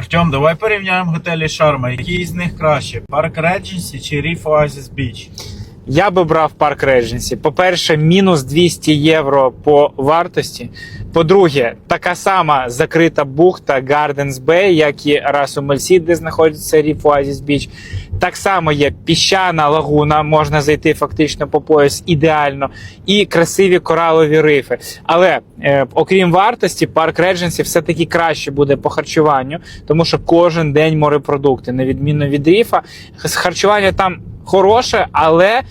Артем, давай порівняємо готелі Шарма. Який з них краще? Парк Редженсі чи Reef Oasis Beach? Я би брав парк Редженсі. По-перше, мінус 200 євро по вартості. По-друге, така сама закрита бухта Gardens Bay, як і Расу Мельсід, де знаходиться Reef Oasis Beach. Так само є піщана лагуна, можна зайти фактично по пояс ідеально, і красиві коралові рифи. Але е, окрім вартості, парк Редженсі все-таки краще буде по харчуванню, тому що кожен день морепродукти, на відміну від ріфа. З харчування там хороше, але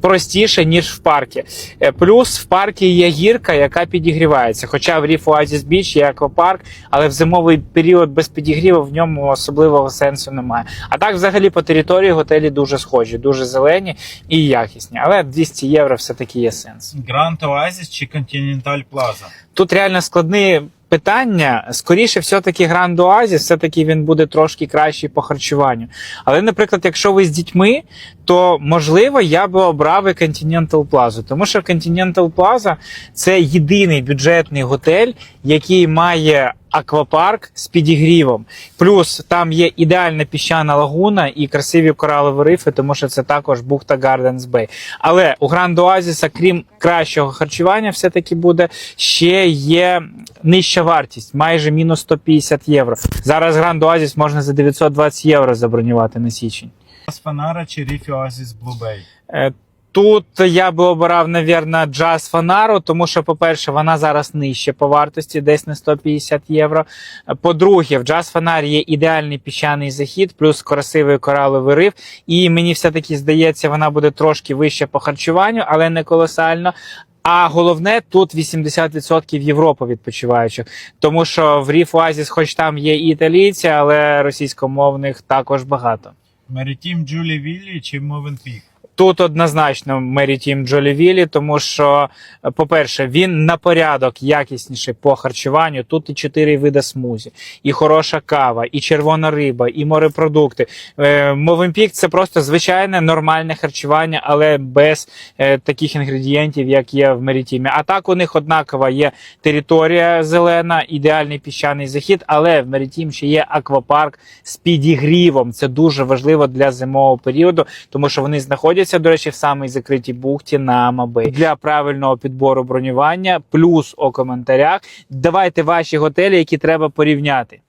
простіше, ніж в паркі. Е, Плюс в паркі є гірка, яка підігрівається. Хоча в Reef Oasis Beach є аквапарк, але в зимовий період без підігріву в ньому особливого сенсу немає. А так, взагалі, по території готелі дуже схожі, дуже зелені і якісні. Але 200 євро все-таки є сенс. Grand Oasis чи Continental Plaza? Тут реально складні питання. Скоріше, все-таки Grand Oasis, все-таки він буде трошки кращий по харчуванню. Але, наприклад, якщо ви з дітьми, то можливо я би обрав і Continental Plaza, тому що Continental Plaza це єдиний бюджетний готель, який має аквапарк з підігрівом. Плюс там є ідеальна піщана лагуна і красиві коралові рифи, тому що це також бухта Gardens Bay. Але у Grand Oasis, крім кращого харчування, все-таки буде ще є нижча вартість, майже мінус 150 євро. Зараз Grand Oasis можна за 920 євро забронювати на січень. Фанара чи Blue Bay? Е, Тут я би обирав, навірно, джаз Фанару, тому що, по-перше, вона зараз нижче по вартості, десь на 150 євро. По-друге, в джаз Фанарі є ідеальний піщаний захід, плюс красивий кораловий риф. І мені все-таки здається, вона буде трошки вище по харчуванню, але не колосально. А головне, тут 80% Європи відпочиваючих, тому що в Ріф Оазіс, хоч там є і італійці, але російськомовних також багато. Maritime Джулі Віллі чи Мовен Пік? Тут однозначно Мері Тім Джолівілі, тому що, е, по-перше, він на порядок якісніший по харчуванню. Тут і чотири види смузі, і хороша кава, і червона риба, і морепродукти. Е, Мовенпік це просто звичайне нормальне харчування, але без е, таких інгредієнтів, як є в Мерітімі. А так у них однакова є територія зелена, ідеальний піщаний захід, але в Мерітім ще є аквапарк з підігрівом. Це дуже важливо для зимового періоду, тому що вони знаходяться, до речі, в самій закритій бухті на Мабей. Для правильного підбору бронювання, плюс у коментарях. Давайте ваші готелі, які треба порівняти.